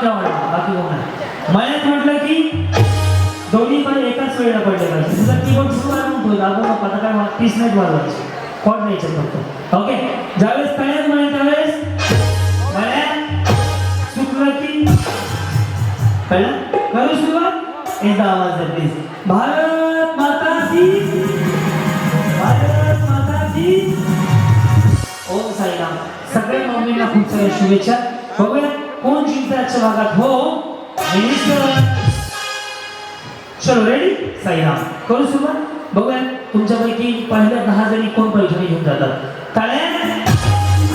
फक्त पक्या बाकी कोण नाही. मळ्यात म्हटलं की दोन्ही पण एकाच वेळेला पडले पाहिजे. तुझा कीबोर्ड सुरू आहे म्हणतो दाबू नको आता तीस नाही वाजवायची कॉड द्यायचे फक्त. ओके? ज्यावेळेस तळ्यात म्हणे त्यावेळेस मळ्यात चुकलं की कळलं? करू सुरुवात? एकदा आवाज द्या प्लीज भारत माता की भारत माता की. ओम साईराम. सगळ्या मम्मींना खूप साऱ्या शुभेच्छा. बघूया. कोण भागात हो. मिनिस्टर चलो रेडी साईराम. करू सुरुवात? बघूया तुमच्यापैकी पहिल्या दहा जणी कोण पैठणी घेऊन जातात. टाळ्या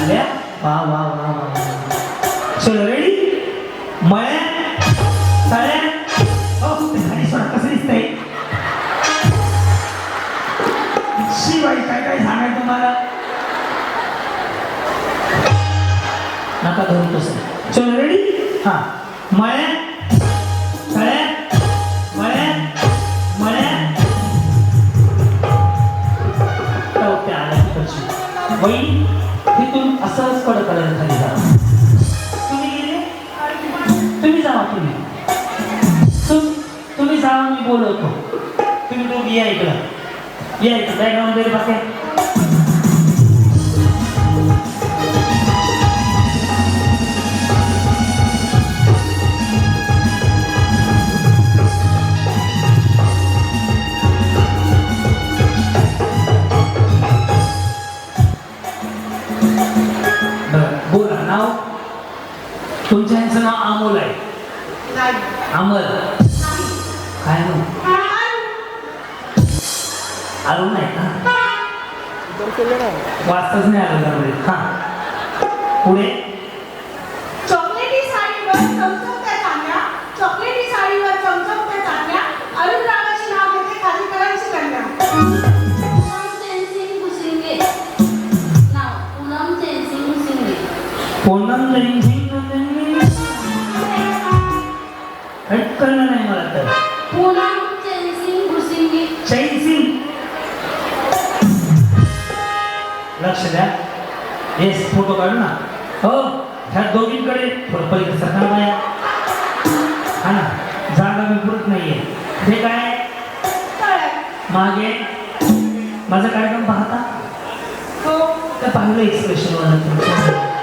आल्या? वा वा वा वा वा. चलो रेडी मळ्या टाळ्या हो ते खाली कसं दिसतंय? शिवाय काय काय सांगाय तुम्हाला? नका धरू तसं चल रेडी हा. मळ्या. टाळ्या मळ्या. मळ्या. टवट्या आल्या तिकडची. वही तिथून असंच कडक करायला खाली जा. तुम्ही गेले? तुम्ही जावा तुम्ही. तुम्ही जावा मी बोलवतो. तुम्ही दोघी या इकडं. या इकडं. बॅकग्राऊंड वगैरे बाकी अमोल आहे अमल. काय नाव आलो नाही का? वाचताच नाही आलं त्यामध्ये हा. पुढे. चॉकलेटी साडीवर चमचमत्या चांदण्या चॉकलेटी साडीवर चमचमत्या चांदण्या अरुण रावाचे नाव घेते खालीकरांची कन्या. पूनम भुसिंगे कळलं नाही मला तर. पूनम भुसिंगे. लक्ष द्या. येस फोटो काढू ना. हो ह्या दोघींकडे थोडं पलीकडे सरकार माया. हा ना जागा मी पुरत नाहीये. हे काय. मागे. माझा कार्यक्रम पाहता? हो. तर पाहिलं एक्सप्रेशन वाला तुमचं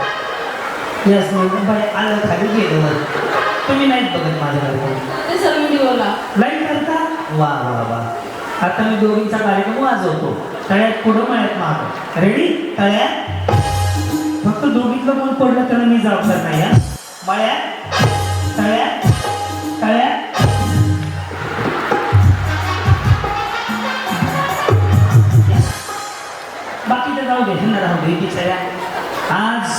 यस मग बाय आलं खाली गेलं वर तुम्ही नाहीत बघत माझा कार्यक्रम ते सर व्हिडिओला लाईक करता? वा वा वा. आता मी दोघींचा कार्यक्रम वाजवतो. तळ्यात पुढं मळ्यात माग. रेडी तळ्यात? फक्त दोघीतलं कोण पडलं तर मी जबाबदार नाही हा? मळ्यात? तळ्यात? तळ्यात? बाकी तर जाऊ दे ह्यांना राहू दे बिचाऱ्या आज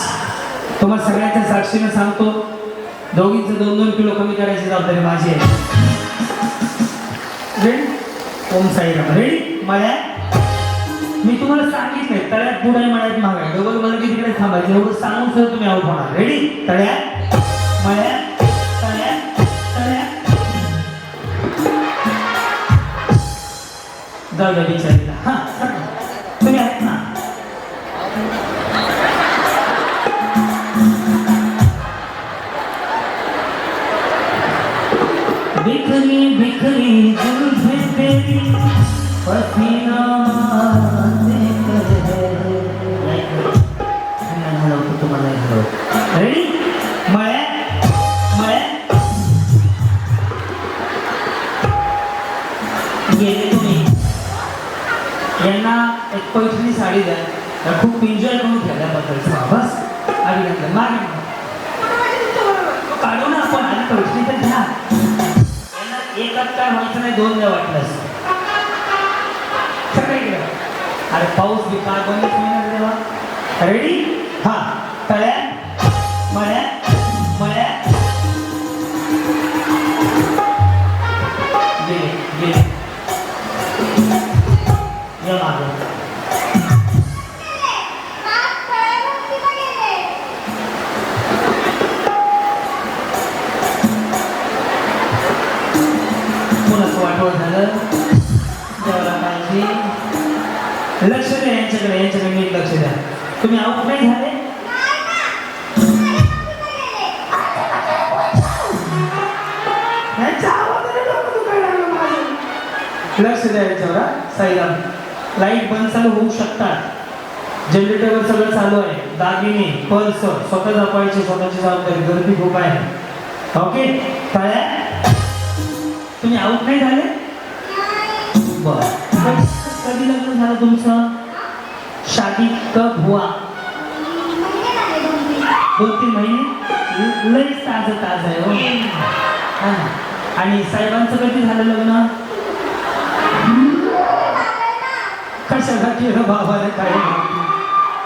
तुम्हाला सगळ्यांच्या साक्षीनं सांगतो दोघींचं दोन दोन किलो कमी करायची जबाबदारी माझी आहे. रेडी ओम साईराम. रेडी मळ्या? मी तुम्हाला सांगितलंय तळ्यात पुढे मळ्यात मागाय डबल मला की तिकडे थांबायचं? एवढं सांगून सर तुम्ही आउट होणार. रेडी तळ्यात? मळ्या तळ्यात? तळ्यात? जाऊ द्या यांना एक पैठणी साडी द्या खूप एन्जॉय करून खेळल्याबद्दल बस अभिनंदन मागे काढू ना आपण. आणि पैठणी तर घ्या. यांना एक काय व्हायचं नाही दोन द्या वाटलं अरे पाऊस बी काय बंदच होईना देवा रेडी हा. तळ्या. मळ्या. मळ्या. गेले गेले तुम्ही आऊट नाही झाले. लक्ष द्या याच्यावर. साईराम लाइट बंद चालू होऊ शकतात. जनरेटरवर सगळं चालू आहे. दागिने पर्स स्वतः जपायची स्वतःची जबाबदारी. गर्दी खूप आहे. ओके? कळ्या तुम्ही आऊट नाही झाले? बर. कधी लग्न झालं तुमचं? शादी कब हुआ? दोन तीन महिने? लईच ताज ताज आहे हो. आणि साहेबांचं कधी झालं लग्न? कशाला केलं हो बाबाने काय?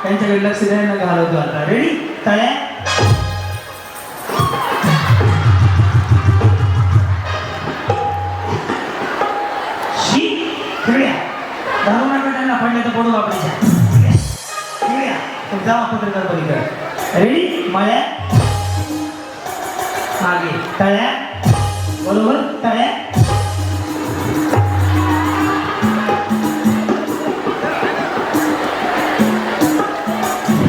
त्यांच्याकडे लक्ष द्यायला घालवतो आता. रेडी तळ्या शी खेळ्या धरू त्यांना पडले तर पडू बापडीच्या जावा पत्रकार पलीकडे रेडी माळ्या मागे. तळ्या बरोबर? तळ्या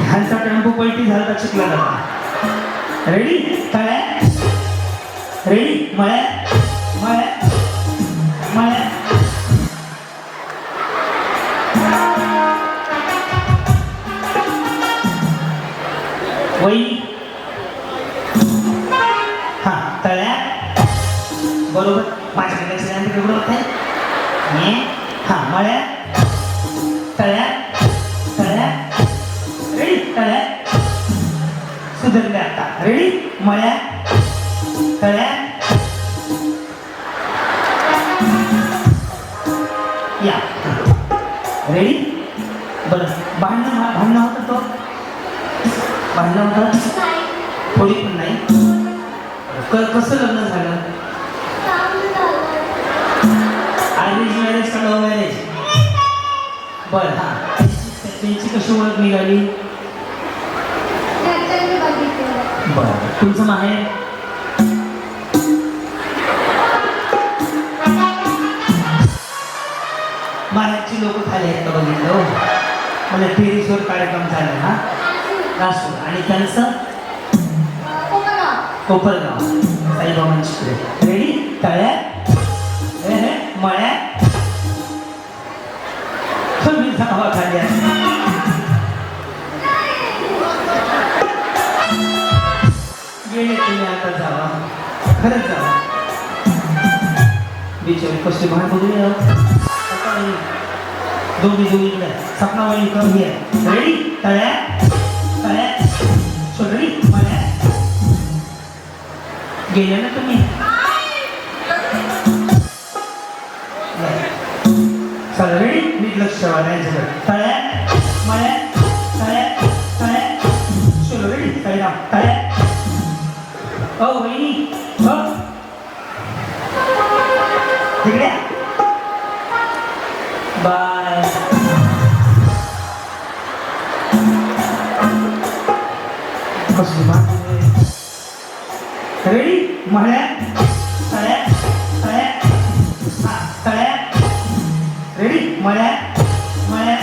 ह्यांचा टेम्पो पलटी झाला तर शिकला जाता रेडी तळ्या रेडी मळ्या सुधरले आता. रेडी मळ्या? तळ्या? या. रेडी बरं. भांडणं हा- भांडणं होतं तो? भांडणं होतं? थोडी पण नाही. क कसं लग्न झालं? अरेंज मॅरेज का लव्ह मॅरेज बरं हा. त्यांची कशी ओळख निघाली बरं तुमचं माहेर माहेरची लोक खाली आहेत का बघितलं म्हणजे टेरिसवर कार्यक्रम झाला हा नागपूर आणि त्यांचं कोपरगाव. साईबाबांची रेडी तळ्या. हे मळ्या. तुम्ही जावा गेले तुम्ही आता जावा. जावा. दोघी दोघी इकडे. सपना वहिनी कमी आहे रेडी तळ्या तळ्या सोडरी मळ्या गेल्या ना तुम्ही? कसली बात रेडी मळ्या. तळ्या. तळ्या. तळ्या. रेडी मळ्या. मळ्या.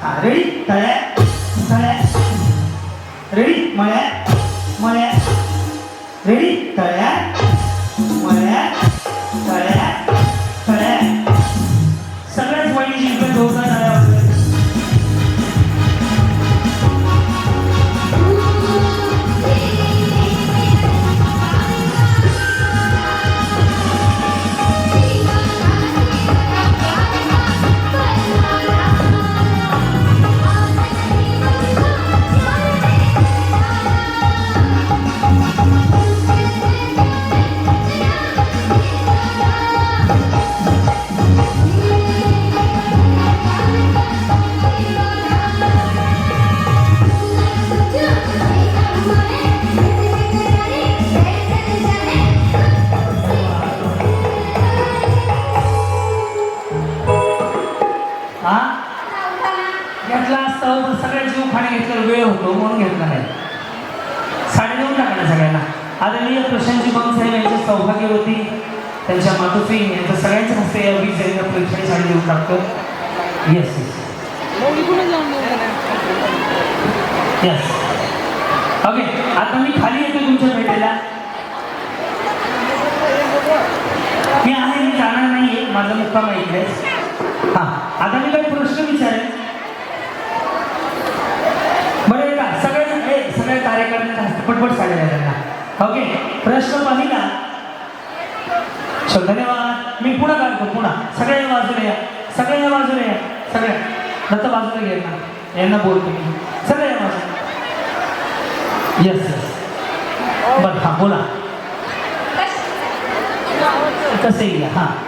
हा रेडी तळ्या. तळ्या. रेडी मळ्या. मळ्या. रेडी तळ्या. सौभाग्य होती. त्यांच्या मातोश्री यांच्या सगळ्यांच्या हस्ते या वीस जणींना परीक्षेने साडी देऊन टाकतो. येस येस ओके आता मी खाली येतो तुमच्या भेटेला मी आहे मी जाणार नाही माझा मुक्काम आहे हां आता मी काही प्रश्न विचारेन. बरं का सगळ्या सगळ्या कार्यकर्त्यांना हस्तपटपट साड्या त्यांना ओके प्रश्न पाहिला. चल धन्यवाद. मी पुन्हा काढतो पुन्हा सगळे या बाजूला या. सगळे या बाजूला या. सगळे दत्त बाजूला घ्या ना यांना बोलतो मी सगळे या बाजूला. येस येस बरं हां बोला. कसे हां.